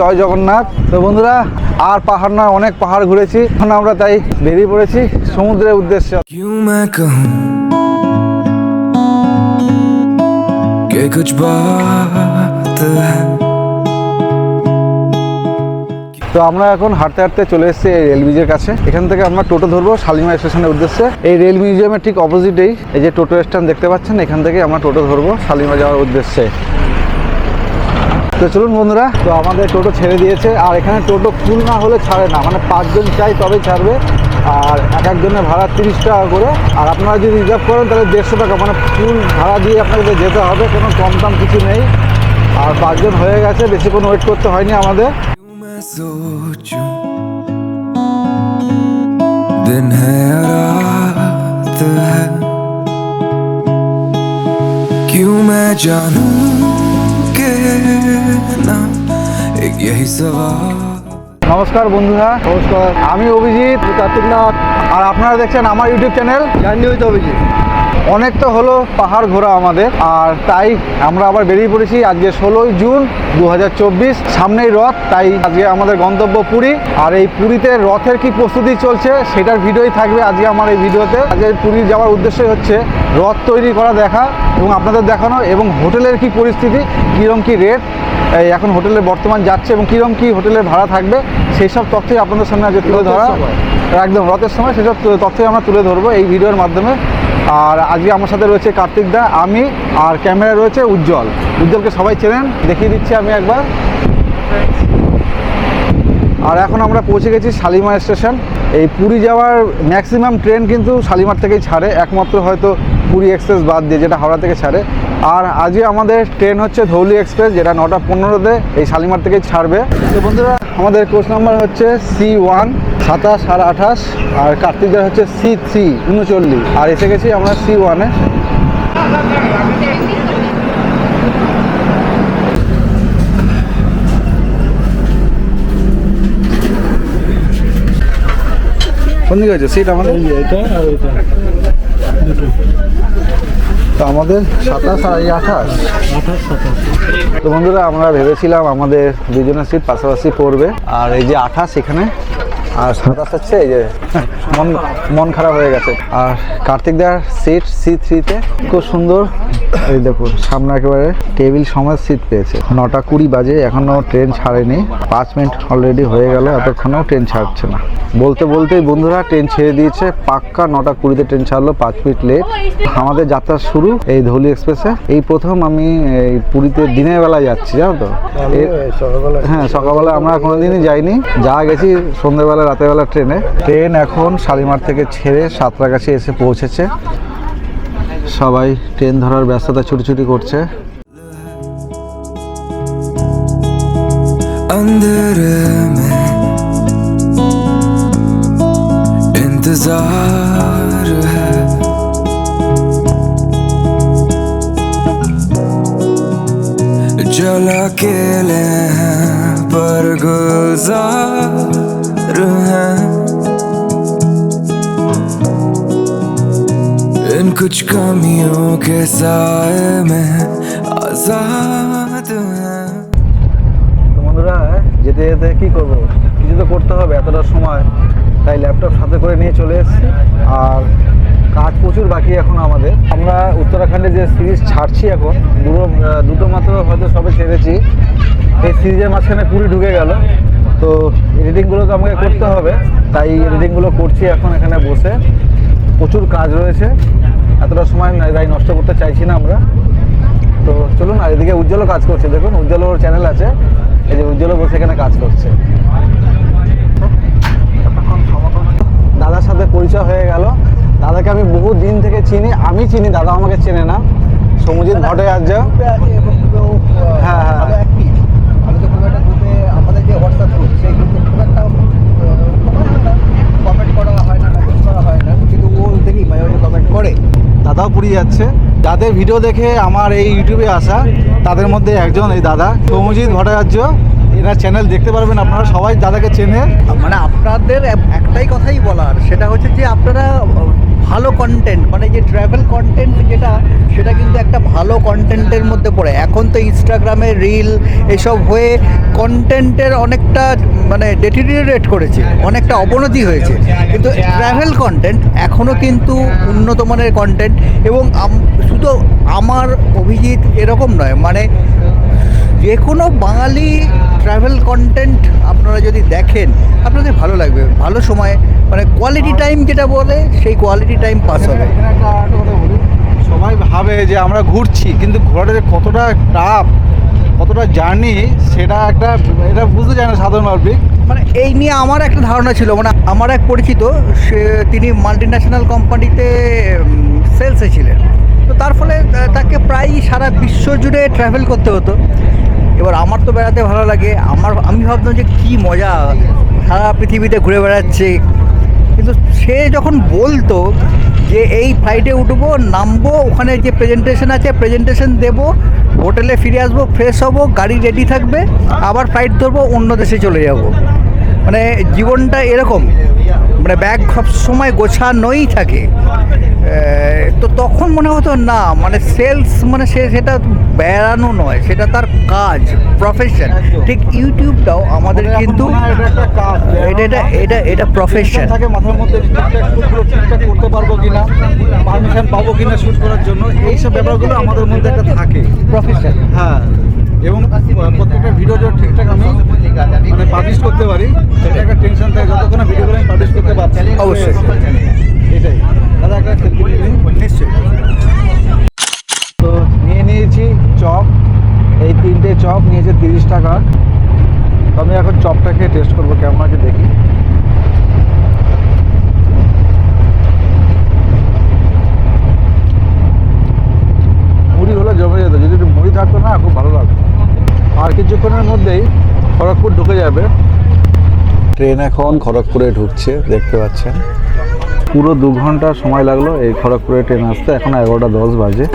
জয় জগন্নাথ। তো বন্ধুরা আর পাহাড় না অনেক পাহাড় ঘুরেছি। এখন আমরা তাই বেরিয়ে পড়েছি সমুদ্রের উদ্দেশ্যে। তো আমরা এখন হাঁটতে হাঁটতে চলে এসেছি এই রেল ব্রিজের কাছে। এখান থেকে আমরা টোটো ধরবো শালিমা স্টেশনের উদ্দেশ্যে। এই রেল মিউজিয়ামের ঠিক অপোজিটেই এই যে টোটো স্ট্যান্ড দেখতে পাচ্ছেন এখান থেকে আমরা টোটো ধরবো শালিমা যাওয়ার উদ্দেশ্যে। তো চলুন বন্ধুরা তো আমাদের টোটো ছেড়ে দিয়েছে আর এখানে টোটো ফুল না হলে ছাড়ে না মানে পাঁচজন চাই তবেই ছাড়বে আর এক একজনের ভাড়া তিরিশ টাকা করে আর আপনারা যদি রিজার্ভ করেন তাহলে দেড়শো টাকা মানে ফুল ভাড়া দিয়ে আপনাদের যেতে হবে কোনো কম দাম কিছু নেই আর পাঁচজন হয়ে গেছে বেশি কোনো ওয়েট করতে হয়নি আমাদের क्यों मैं सोचूं दिन है या रात है क्यों मैं जानूं নমস্কার বন্ধুরা। নমস্কার। আমি অভিজিৎ কার্তিকনাথ আর আপনারা দেখছেন আমার YouTube channel. Journey with Abhijit. অনেক তো হলো পাহাড় ঘোরা আমাদের, আর তাই আমরা আবার বেরিয়ে পড়েছি আজকে ষোলোই জুন দু হাজার চব্বিশ, সামনেই রথ, তাই আজকে আমাদের গন্তব্য পুরী, আর এই পুরীতে রথের কি প্রস্তুতি চলছে সেটার ভিডিওই থাকবে আজকে আমার এই ভিডিওতে। আজকে পুরী যাওয়ার উদ্দেশ্যই হচ্ছে রথ তৈরি করা দেখা এবং আপনাদের দেখানো এবং হোটেলের কি পরিস্থিতি কীরকম কি রেট এখন হোটেলে বর্তমান যাচ্ছে এবং কীরকম কী হোটেলের ভাড়া থাকবে, সেই সব তথ্যই আপনাদের সামনে আজকে তুলে ধরা। একদম রথের সময় সেসব তথ্যই আমরা তুলে ধরবো এই ভিডিওর মাধ্যমে। আর আজকে আমার সাথে রয়েছে কার্তিক দা, আমি আর ক্যামেরা রয়েছে উজ্জ্বল। উজ্জ্বলকে সবাই চেনেন, দেখিয়ে দিচ্ছি আমি একবার। আর এখন আমরা পৌঁছে গেছি শালিমার স্টেশন। এই পুরী যাওয়ার ম্যাক্সিমাম ট্রেন কিন্তু শালিমার থেকেই ছাড়ে, একমাত্র হয়তো পুরী এক্সপ্রেস বাদ দিয়ে, যেটা হাওড়া থেকে ছাড়ে। আর আজকে আমাদের ট্রেন হচ্ছে ধৌলি এক্সপ্রেস যেটা নটা পনেরোতে এই শালিমার থেকেই ছাড়বে। তো বন্ধুরা, আমাদের কোচ নাম্বার হচ্ছে সি ওয়ান সাতাশ আর আঠাশ, আর কার্তিকদের হচ্ছে সি থ্রি উনচল্লিশ। আর এসে গেছি আমরা সি ওয়ানে কোন দিকে হচ্ছে সিট আমাদের? আর এটা। তো আমাদের সাতাশ আর আঠাশ। তো বন্ধুরা, আমরা ভেবেছিলাম আমাদের দুজনের সিট পাশাপাশি পড়বে। আর এই যে আঠাশ এখানে আর সাতাশ হচ্ছে এই যে মন মন খারাপ হয়ে গেছে। আর কার্তিক দার সিট সি থ্রিতে খুব সুন্দর। এই দেখুন সামনে একেবারে টেবিল সময় সিট পেয়েছে। নটা কুড়ি বাজে এখনও ট্রেন ছাড়েনি। পাঁচ মিনিট অলরেডি হয়ে গেল এতক্ষণেও ট্রেন ছাড়ছে না। বলতে বলতেই বন্ধুরা ট্রেন ছেড়ে দিয়েছে। পাক্কা নটা কুড়িতে ট্রেন ছাড়লো পাঁচ মিনিট লেট আমাদের যাত্রা শুরু এই ধৌলি এক্সপ্রেসে এই প্রথম আমি এই পুরীতে দিনের বেলা যাচ্ছি জানো তো? হ্যাঁ সকালবেলা আমরা কোনোদিনই যাইনি। যা গেছি সন্ধ্যেবেলা রাতেরবেলা ট্রেনে ট্রেন এখন শালিমার থেকে ছেড়ে সাঁতরাগাছি এসে পৌঁছেছে সবাই ট্রেন ধরার ব্যস্ততা ছুটি করছে अंधेरे में इंतजार है जल अकेले हैं पर गुजार कुछ कमियों के साए में आजाद हैं তো বন্ধুরা যেতে যেতে কি করব কিছু তো করতে হবে এতটা সময় তাই ল্যাপটপ সাথে করে নিয়ে চলে এসেছি আর কাজ প্রচুর বাকি এখন আমাদের আমরা উত্তরাখণ্ডে যে সিরিজ ছাড়ছি এখন দুটো আহ, দুটো মাত্র হয়তো সবে ছেড়েছি এই সিরিজের মাঝখানে পুরী ঢুকে গেল তো এডিটিংগুলো তো আমাকে করতে হবে তাই এডিটিংগুলো করছি এখন এখানে বসে প্রচুর কাজ রয়েছে এতটা সময় তাই নষ্ট করতে চাইছি না আমরা। তো চলুন আর এদিকে উজ্জ্বলও কাজ করছে দেখুন উজ্জ্বল ওর চ্যানেল আছে। এই যে উজ্জ্বলও বসে এখানে কাজ করছে। দাদার সাথে পরিচয় হয়ে গেল। দাদাকে আমি বহু দিন থেকে চিনি আমি চিনি দাদা আমাকে চেনে না। সমুজিৎ ভট্টাচার্য। হ্যাঁ, হ্যাঁ। আমি তো খুব একটা গ্রুপে আমাদের যে হোয়াটসঅ্যাপ গ্রুপ সেই গ্রুপে খুব একটা কমেন্ট করা হয় না মেসেজ করা হয় না কিন্তু ও দেখি মাঝে মাঝে কমেন্ট করে দাদাও যাচ্ছে। যাদের ভিডিও দেখে আমার এই ইউটিউবে আসা, তাদের মধ্যে একজন এই দাদা, সৌমজিৎ ভট্টাচার্য। এনার চ্যানেল দেখতে পারবেন আপনারা সবাই, দাদাকে চেনে। মানে আপনাদের একটাই কথাই বলার, সেটা হচ্ছে যে আপনারা ভালো কন্টেন্ট মানে যে ট্রাভেল কন্টেন্ট যেটা, সেটা কিন্তু একটা ভালো কন্টেন্টের মধ্যে পড়ে। এখন তো ইনস্টাগ্রামে রিল এসব হয়ে কন্টেন্টের অনেকটা মানে ডেটিরিয়েট করেছে, অনেকটা অবনতি হয়েছে। কিন্তু ট্রাভেল কন্টেন্ট এখনও কিন্তু উন্নত মানের কন্টেন্ট এবং শুধু আমার অভিজিৎ এরকম নয় মানে যে কোনো বাঙালি ট্রাভেল কন্টেন্ট আপনারা যদি দেখেন আপনাদের ভালো লাগবে। ভালো সময় মানে কোয়ালিটি টাইম যেটা বলে সেই কোয়ালিটি টাইম পাস হবে। সবাই ভাবে যে আমরা ঘুরছি কিন্তু ঘোরাটা যে কতটা টাফ কতটা জার্নি সেটা একটা এটা বুঝতে চায় না সাধারণ পাবলিক মানে এই নিয়ে আমার একটা ধারণা ছিল মানে আমার এক পরিচিত সে তিনি মাল্টি ন্যাশনাল কোম্পানিতে সেলসে ছিলেন। তো তার ফলে তাকে প্রায় সারা বিশ্ব জুড়ে ট্রাভেল করতে হতো। এবার আমার তো বেড়াতে ভালো লাগে। আমার, আমি ভাবতাম যে কী মজা, সারা পৃথিবীতে ঘুরে বেড়াচ্ছে। কিন্তু সে যখন বলতো যে এই ফ্লাইটে উঠবো, নামবো, ওখানে যে প্রেজেন্টেশন আছে প্রেজেন্টেশন দেবো হোটেলে ফিরে আসব ফ্রেশ হব, গাড়ি রেডি থাকবে, আবার ফ্লাইট ধরবো, অন্য দেশে চলে যাব। মানে জীবনটা এরকম। মানে ব্যাগ সব সময় গোছানোই থাকে। তো তখন মনে হতো না মানে সেলস মানে সে সেটা বেড়ানো নয় সেটা তার কাজ প্রফেশন ঠিক ইউটিউবটাও আমাদের কিন্তু এটা এটা এটা এটা প্রফেশন থাকে মাথার মধ্যে ঠিকঠাক করতে পারব কিনা পারমিশন পাবো কিনা শুট করার জন্য এইসব ব্যাপারগুলো আমাদের মধ্যে একটা থাকে। প্রফেশন হ্যাঁ এবং প্রত্যেকটা ভিডিও ঠিকঠাক আমি মানে পাবলিশ করতে পারি সেটা একটা টেনশন থাকে যতক্ষণ ভিডিওগুলো আমি পাবলিশ করতে পারছি অবশ্যই। এটাই দাদা একটা নিশ্চয়ই তো নিয়ে নিয়েছি, চপ, এই তিনটে চপ নিয়েছে তিরিশ টাকা। তো আমি এখন চপটা খেয়ে টেস্ট করব কেমন আছে দেখি। মুড়ি হলে জমে যেত, যদি একটু মুড়ি থাকতো না, খুব ভালো লাগতো। আর কিছুক্ষণের মধ্যেই খড়গপুর ঢুকে যাবে। ট্রেন এখন খড়গপুরে ঢুকছে, দেখতে পাচ্ছেন। পুরো দু ঘণ্টা সময় লাগল এই খড়গপুরে ট্রেন আসতে, এখন এগারোটা দশ বাজে।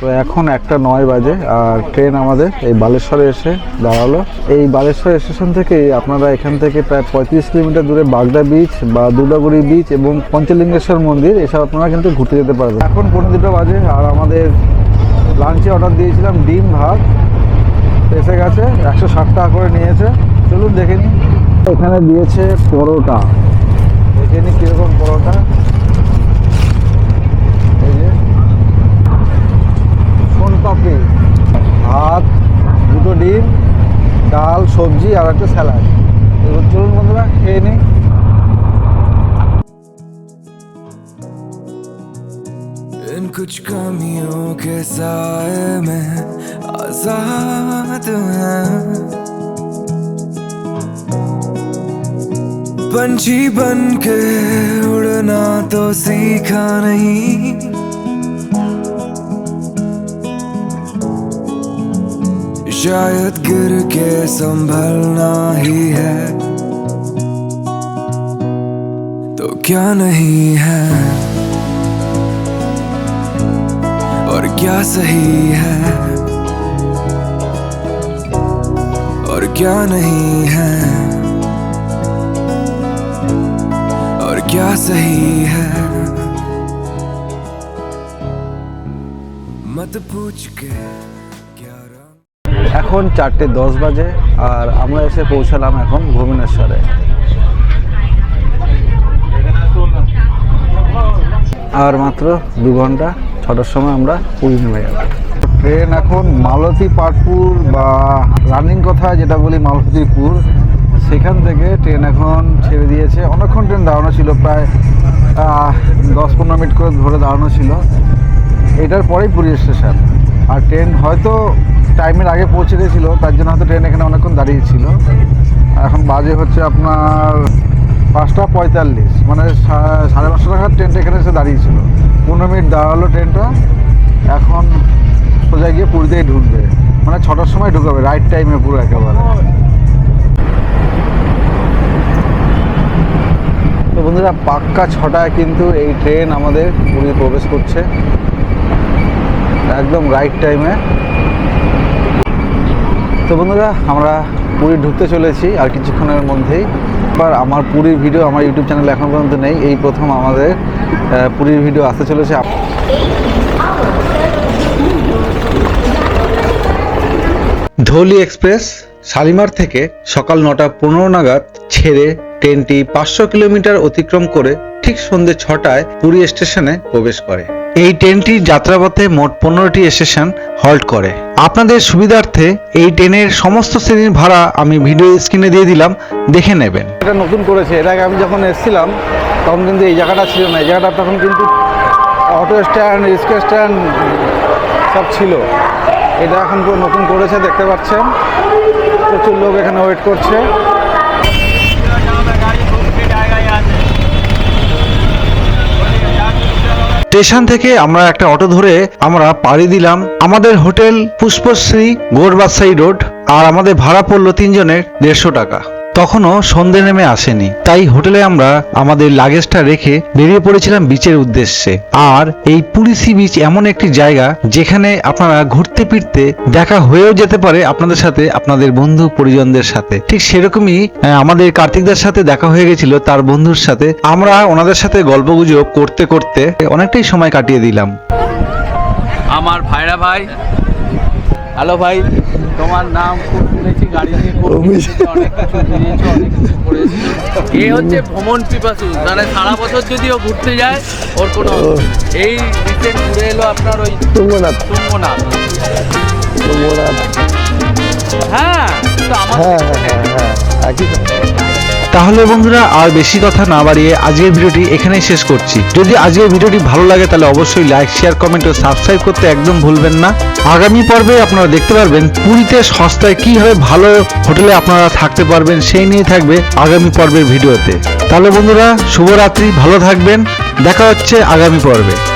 তো এখন একটা নয় বাজে, আর ট্রেন আমাদের এই বালেশ্বরে এসে দাঁড়াল। এই বালেশ্বর স্টেশন থেকে আপনারা এখান থেকে প্রায় পঁয়ত্রিশ কিলোমিটার দূরে বাগদা বিচ বা দুর্গাগুড়ি বিচ এবং পঞ্চলিঙ্গেশ্বর মন্দির, এসব আপনারা কিন্তু ঘুরতে যেতে পারবেন। এখন পনেরো দুটো বাজে, আর আমাদের লাঞ্চে অর্ডার দিয়েছিলাম ডিম ভাত এসে গেছে একশো ষাট টাকা করে নিয়েছে চলুন দেখে নিই এখানে দিয়েছে পরোটা দেখে নিই কীরকম পরোটা এই যে সোনপাপড়ি ভাত দুটো ডিম ডাল সবজি আর একটা স্যালাড এবার চলুন বন্ধুরা খেয়ে নিই इन कुछ कमियों के साए में आज़ाद हैं। पंछी बन के उड़ना तो सीखा नहीं। शायद गिर के संभलना ही है। तो क्या नहीं है? और क्या सही है? और क्या नहीं है और क्या सही है मत पूछ के क्या रंग এখন চারটে দশ বাজে আর আমরা এসে পৌঁছালাম এখন ভুবনেশ্বরে আর মাত্র দু ঘন্টা ছটার সময় আমরা পুরী নেমে যাব ট্রেন এখন মালতী পাটপুর বা রানিং কথা যেটা বলি মালতীপুর, সেখান থেকে ট্রেন এখন ছেড়ে দিয়েছে। অনেকক্ষণ ট্রেন দাঁড়ানো ছিল, প্রায় দশ পনেরো মিনিট করে ধরে দাঁড়ানো ছিল। এটার পরেই পুরী স্টেশন আর ট্রেন হয়তো টাইমের আগে পৌঁছে গেছিল, তার জন্য হয়তো ট্রেন এখানে অনেকক্ষণ দাঁড়িয়েছিল। এখন বাজে হচ্ছে আপনার পাঁচটা পঁয়তাল্লিশ মানে সাড়ে পাঁচশো টাকার ট্রেনটা এখানে এসে দাঁড়িয়েছিল। পনেরো মিনিট দাঁড়াল ট্রেনটা এখন সোজা গিয়ে পুরীতেই ঢুকবে। মানে ছটার সময় ঢুকাবে রাইট টাইমে পুরো একেবারে। তো বন্ধুরা, পাক্কা ছটায় কিন্তু এই ট্রেন আমাদের পুরী প্রবেশ করছে। একদম রাইট টাইমে তো বন্ধুরা, আমরা পুরী ঢুকতে চলেছি আর কিছুক্ষণের মধ্যেই। এবার আমার পুরীর ভিডিও আমার ইউটিউব চ্যানেলে এখন পর্যন্ত নেই। এই প্রথম আমাদের পুরীর ভিডিও আসতে চলেছে। ধৌলি এক্সপ্রেস শালিমার থেকে সকাল নটা পনেরো নাগাদ ছেড়ে ট্রেনটি পাঁচশো কিলোমিটার অতিক্রম করে ঠিক সন্ধ্যে ছটায় পুরী স্টেশনে প্রবেশ করে। এই ট্রেনটির যাত্রাপথে মোট পনেরোটি স্টেশন হল্ট করে। আপনাদের সুবিধার্থে এই ট্রেনের সমস্ত শ্রেণির ভাড়া আমি ভিডিও স্ক্রিনে দিয়ে দিলাম, দেখে নেবেন। এটা নতুন করেছে। এর আগে আমি যখন এসেছিলাম, তখন কিন্তু এই জায়গাটা ছিল না। এই জায়গাটা তখন কিন্তু অটো স্ট্যান্ড রিক্সা স্ট্যান্ড সব ছিল। এটা এখন নতুন করেছে, দেখতে পাচ্ছেন। প্রচুর লোক এখানে ওয়েট করছে। স্টেশন থেকে আমরা একটা অটো ধরে আমরা পাড়ি দিলাম আমাদের হোটেল পুষ্পশ্রী গোরবাসাই রোড আর আমাদের ভাড়া পড়ল তিনজনের দেড়শো টাকা। তখনও সন্ধে নেমে আসেনি। তাই হোটেলে আমরা আমাদের লাগেজটা রেখে বেরিয়ে পড়েছিলাম বিচের উদ্দেশ্যে। আর এই সি বিচ এমন একটি জায়গা যেখানে আপনারা ঘুরতে ফিরতে দেখা হয়েও যেতে পারে আপনাদের সাথে আপনাদের বন্ধু পরিজনদের সাথে। ঠিক সেরকমই আমাদের কার্তিকদার সাথে দেখা হয়ে গেছিল তার বন্ধুর সাথে। আমরা ওনাদের সাথে গল্পগুজব করতে করতে অনেকটাই সময় কাটিয়ে দিলাম। আমার ভাইরা ভাই। হ্যালো ভাই। তোমার নাম খুব শুনেছি গাড়ি নিয়ে অনেক কিছু ঘুরিয়েছো, অনেক কিছু করেছ। এ হচ্ছে ভ্রমণ পিপাসু। মানে সারা বছর যদি ও ঘুরতে যায় ওর কোনো এই রিসেন্ট ঘুরে এলো আপনার ওই তুঙ্গনাথ তুঙ্গনাথ তুঙ্গনাথ হ্যাঁ তো আমার হ্যাঁ হ্যাঁ হ্যাঁ হ্যাঁ একই। তাহলে বন্ধুরা আর বেশি কথা না বাড়িয়ে আজকের ভিডিওটি এখানেই শেষ করছি। যদি আজকের ভিডিওটি ভালো লাগে তাহলে অবশ্যই লাইক শেয়ার কমেন্ট ও সাবস্ক্রাইব করতে একদম ভুলবেন না। আগামী পর্বে আপনারা দেখতে পারবেন পুরীতে সস্তায় কীভাবে ভালো হোটেলে আপনারা থাকতে পারবেন সেই নিয়ে থাকবে আগামী পর্বের ভিডিওতে। তাহলে বন্ধুরা, শুভরাত্রি, ভালো থাকবেন। দেখা হচ্ছে আগামী পর্বে।